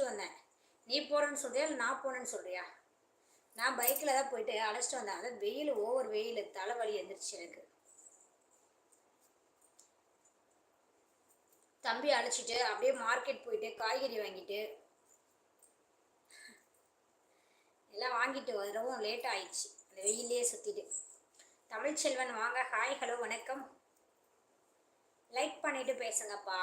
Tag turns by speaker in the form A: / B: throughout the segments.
A: அழைச்சிட்டு வந்தேன். நீ போகிறேன்னு சொல்றியா இல்லை நான் போனேன்னு சொல்றியா? நான் பைக்கில் தான் போயிட்டு அழைச்சிட்டு வந்தேன். அதான் வெயில் ஓவர் வெயில் தலைவலி எழுந்திரிச்சு எனக்கு. தம்பி அழைச்சிட்டு அப்படியே மார்க்கெட் போயிட்டு காய்கறி வாங்கிட்டு எல்லாம் வாங்கிட்டு வரவும் லேட் ஆயிடுச்சு. அந்த வெயிலே சுற்றிட்டு தமிழ்ச்செல்வன் வாங்க ஹாய் ஹலோ வணக்கம். லைக் பண்ணிட்டு பேசுங்கப்பா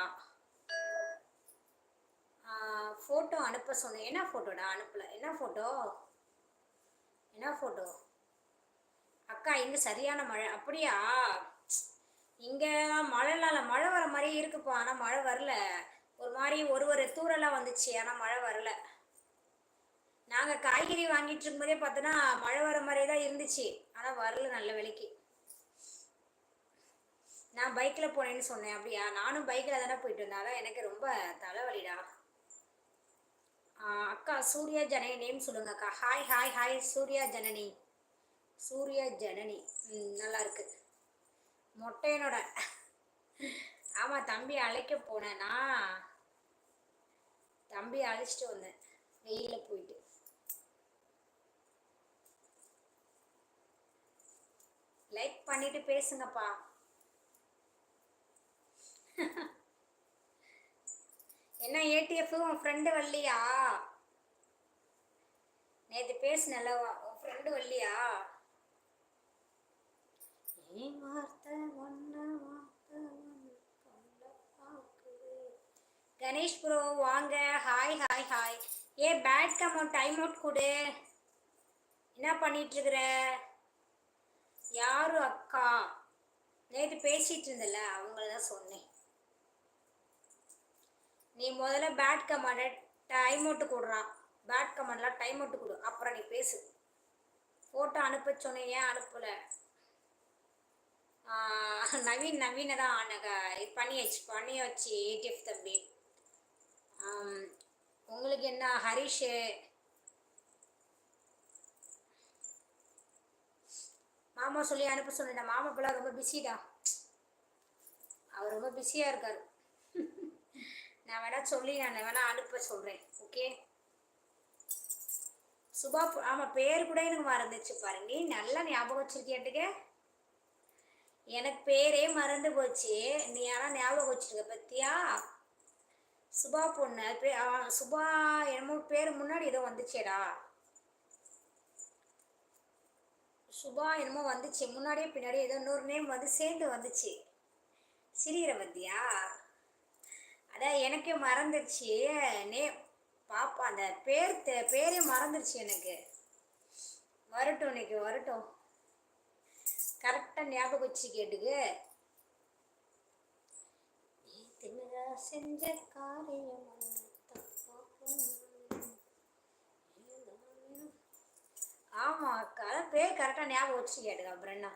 A: ஃபோட்டோ அனுப்ப சொன்னேன். என்ன ஃபோட்டோடா அனுப்பல? என்ன ஃபோட்டோ என்ன ஃபோட்டோ அக்கா இங்கே சரியான மழை. அப்படியா? இங்கே மழைலாம் மழை வர மாதிரி இருக்குப்பா. ஆனால் மழை வரல. ஒரு மாதிரி ஒரு ஒரு தூரலாக வந்துச்சு. ஆனால் மழை வரல. நாங்கள் காய்கறி வாங்கிட்டு இருக்கும்போதே பார்த்தோன்னா மழை வர மாதிரியே தான் இருந்துச்சு. ஆனால் வரல நல்ல விலைக்கு. நான் பைக்கில் போனேன்னு சொன்னேன். அப்படியா? நானும் பைக்கில் தானே போயிட்டு இருந்தாலும் எனக்கு ரொம்ப தலைவலிடா. அக்கா சூர்யா ஜனனி நேம் சொல்லுங்க அக்கா hi hi hi Surya Janani Surya Janani ம் நல்லா இருக்கு மொட்டையனோட. ஆமாம் தம்பி அழைக்க போனேன்னா தம்பி அழைச்சிட்டு வந்தேன். வெயிலில் போயிட்டு. லைக் பண்ணிட்டு பேசுங்கப்பா. என்ன ஏடிஎஃப் உன் ஃப்ரெண்டு வள்ளியா? நேற்று பேசினல உன் ஃப்ரெண்டு வள்ளியா? ஏன் வார்த்தை வார்த்தை கணேஷ் ப்ரோ வாங்க. ஹாய் ஹாய் ஹாய் ஏ பேட் கமௌண்ட் டைம் அவுட் கொடு. என்ன பண்ணிட்டு இருக்கிற யாரு அக்கா? நேற்று பேசிட்டு இருந்தல அவங்கள தான் சொன்னேன். நீ முதல்ல பேட் கமாண்டை டைம் அவுட்டு கொடுறான் பேட் கமாண்டில் டைம் அவுட்டு கொடு. அப்புறம் நீ பேசு. ஃபோட்டோ அனுப்ப சொன்னேன். ஏன் அனுப்பலை? நவீன் நவீனை தான் எனக்கு இது பண்ணியாச்சு. பண்ணியாச்சு ஏடிஎஃப் தம்பி. உங்களுக்கு என்ன ஹரிஷு? மாமா சொல்லி அனுப்ப சொன்னேன் மாமா பிள்ளை ரொம்ப பிஸிடா அவர் ரொம்ப பிஸியாக இருக்கார். நான் வேணா சொல்லி நான் வேணா அனுப்ப சொல்கிறேன் ஓகே சுபா ஆமாம் ஆமா பேர் கூட எனக்கு மறந்துச்சு பாருங்க நீ நல்லா ஞாபகம் வச்சிருக்கியாட்டுக்க? எனக்கு பேரே மறந்து போச்சு. நீ ஆனால் ஞாபகம் வச்சிருக்க பத்தியா? சுபா பொண்ணு பே- ஆ, சுபா என்னமோ பேர் முன்னாடி ஏதோ வந்துச்சேடா. சுபா என்னமோ வந்துச்சு. முன்னாடியே பின்னாடியே ஏதோ இன்னொரு நேம் வந்து சேர்ந்து வந்துச்சு. சிறீரவந்தியா அதான் எனக்கே மறந்துடுச்சு நே பாப்பா அந்த பேர் தெ- பேரே மறந்துடுச்சு எனக்கு. வரட்டும் இன்னைக்கு வரட்டும். கரெக்டாக ஞாபகம் வச்சு கேட்டுக்கு. செஞ்ச காரியம் ஆமா அக்கா அதான் பேர் கரெக்டாக ஞாபகம் வச்சு கேட்டுக்க அப்புறம் என்ன?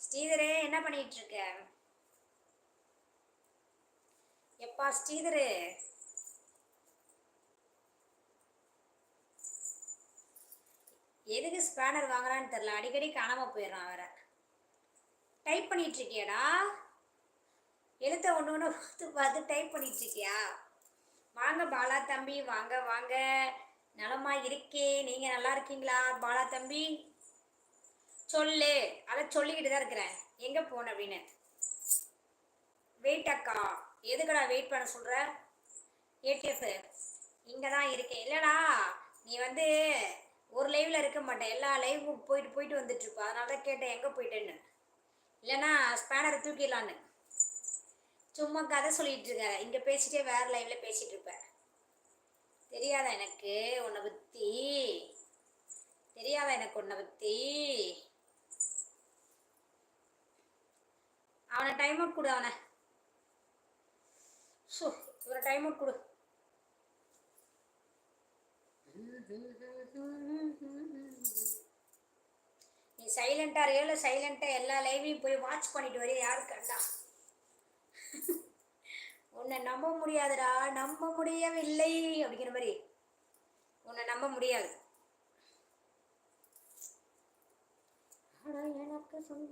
A: ஸ்ரீதரே என்ன பண்ணிட்டு இருக்க? எப்பா ஸ்ரீதரு? எதுக்கு ஸ்பேனர் வாங்குறான்னு தெரில அடிக்கடி காணாம போயிடுறான் வேற டைப் பண்ணிட்டு இருக்கியாடா. எழுத்த ஒன்று ஒன்று பார்த்து பார்த்து டைப் பண்ணிட்டு இருக்கியா? வாங்க பாலா தம்பி வாங்க வாங்க. நலமா இருக்கே. நீங்க நல்லா இருக்கீங்களா பாலா தம்பி? சொல்லு. அதை சொல்லிக்கிட்டு தான் இருக்கிறேன். எங்க போன அப்படின்னு. வெயிட் அக்கா எதுக்குடா வெயிட் பண்ண சொல்கிற ஏடிஎஃப் இங்கே தான் இருக்கேன். இல்லைடா நீ வந்து ஒரு லைவில் இருக்க மாட்டேன் எல்லா லைவும் போயிட்டு போயிட்டு வந்துட்டுருப்ப அதனால தான் கேட்டேன் எங்கே போயிட்டேன்னு. இல்லைன்னா ஸ்பேனரை தூக்கிடலான்னு. சும்மா கதை சொல்லிட்டு இருக்க. இங்கே பேசிட்டே வேறு லைவில் பேசிகிட்டு இருப்பேன் தெரியாதா எனக்கு உன்னை பற்றி தெரியாதா எனக்கு உன்னை பற்றி அவனை டைம் அவுட் கொடு அவனை. ஒரு டைம் அவுட் கொடு. நீ சைலண்டா ரியல சைலண்டா எல்லா லைவையும் போய் வாட்ச் பண்ணிட்டு வரைய? யாரு கண்டா? உன்னை நம்ப முடியாதுடா நம்ப முடியவில்லை அப்படிங்கிற மாதிரி. உன்னை நம்ப முடியாது. ஆனா எனக்கு சொன்ன